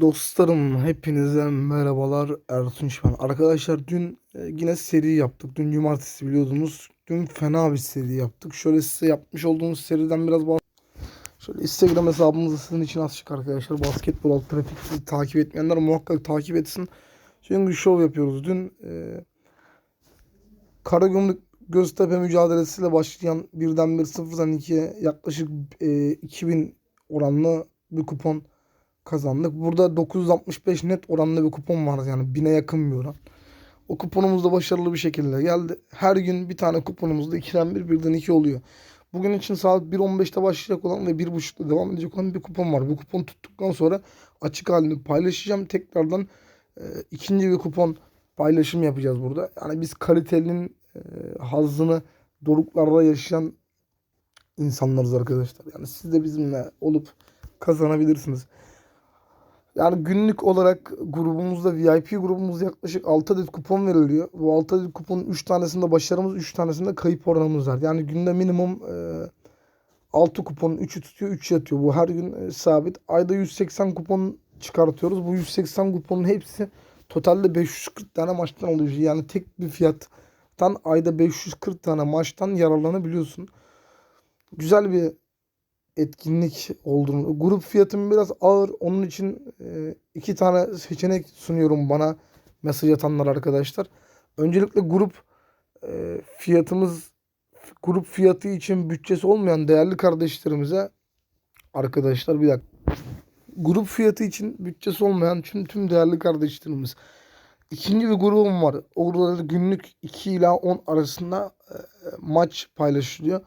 Dostlarım hepinize merhabalar Ertunç ben. Arkadaşlar dün e, yine seri yaptık. Dün cumartesi biliyordunuz. Dün fena bir seri yaptık. Şöyle size yapmış olduğumuz seriden biraz bahs- Şöyle Instagram hesabımızı sizin için açtık arkadaşlar. Basketbol alt trafik takip etmeyenler muhakkak takip etsin. Çünkü şov yapıyoruz. Dün e, Karagümrük Göztepe mücadelesiyle başlayan birden bir sıfırdan ikiye yaklaşık e, 2000 oranlı bir kupon kazandık. Burada 965 net oranlı bir kupon var yani 1000'e yakın bir oran. O kuponumuz da başarılı bir şekilde geldi. Her gün bir tane kuponumuzda 2'den 1 birden 2 oluyor. Bugün için saat 1.15'te başlayacak olan ve 1.30'da devam edecek olan bir kupon var. Bu kupon tuttuktan sonra açık halini paylaşacağım. Tekrardan e, ikinci bir kupon paylaşım yapacağız burada. Yani biz kalitenin e, hazzını doruklarda yaşayan insanlarız arkadaşlar. Yani siz de bizimle olup kazanabilirsiniz. Yani günlük olarak grubumuzda VIP grubumuzda yaklaşık 6 adet kupon veriliyor. Bu 6 adet kuponun 3 tanesinde başarımız 3 tanesinde kayıp oranımız var. Yani günde minimum e, 6 kuponun 3'ü tutuyor 3 yatıyor. Bu her gün e, sabit. Ayda 180 kupon çıkartıyoruz. Bu 180 kuponun hepsi totalde 540 tane maçtan oluşuyor. Yani tek bir fiyattan ayda 540 tane maçtan yararlanabiliyorsun. Güzel bir etkinlik olduğunu. Grup fiyatım biraz ağır. Onun için e, iki tane seçenek sunuyorum bana mesaj atanlar arkadaşlar. Öncelikle grup e, fiyatımız grup fiyatı için bütçesi olmayan değerli kardeşlerimize arkadaşlar bir dakika. Grup fiyatı için bütçesi olmayan tüm tüm değerli kardeşlerimiz. İkinci bir grubum var. O gruplarda günlük 2 ila 10 arasında e, maç paylaşılıyor.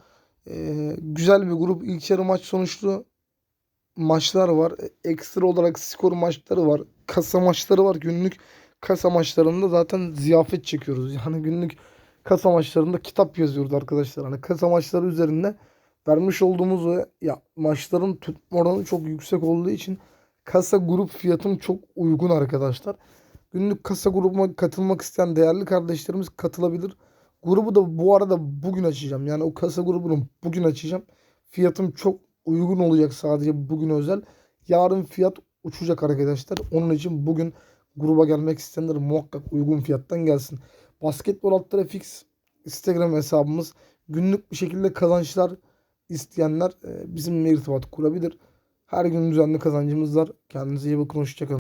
Ee, güzel bir grup. İlk yarı maç sonuçlu maçlar var. Ekstra olarak skor maçları var. Kasa maçları var. Günlük kasa maçlarında zaten ziyafet çekiyoruz. Yani günlük kasa maçlarında kitap yazıyoruz arkadaşlar. Hani kasa maçları üzerinde vermiş olduğumuz ve ya maçların tutma oranı çok yüksek olduğu için kasa grup fiyatım çok uygun arkadaşlar. Günlük kasa grubuma katılmak isteyen değerli kardeşlerimiz katılabilir. Grubu da bu arada bugün açacağım. Yani o kasa grubunu bugün açacağım. Fiyatım çok uygun olacak sadece bugün özel. Yarın fiyat uçacak arkadaşlar. Onun için bugün gruba gelmek isteyenler muhakkak uygun fiyattan gelsin. Basketbol altları fix Instagram hesabımız. Günlük bir şekilde kazançlar isteyenler e, bizimle irtibat kurabilir. Her gün düzenli kazancımız var. Kendinize iyi bakın. Hoşçakalın.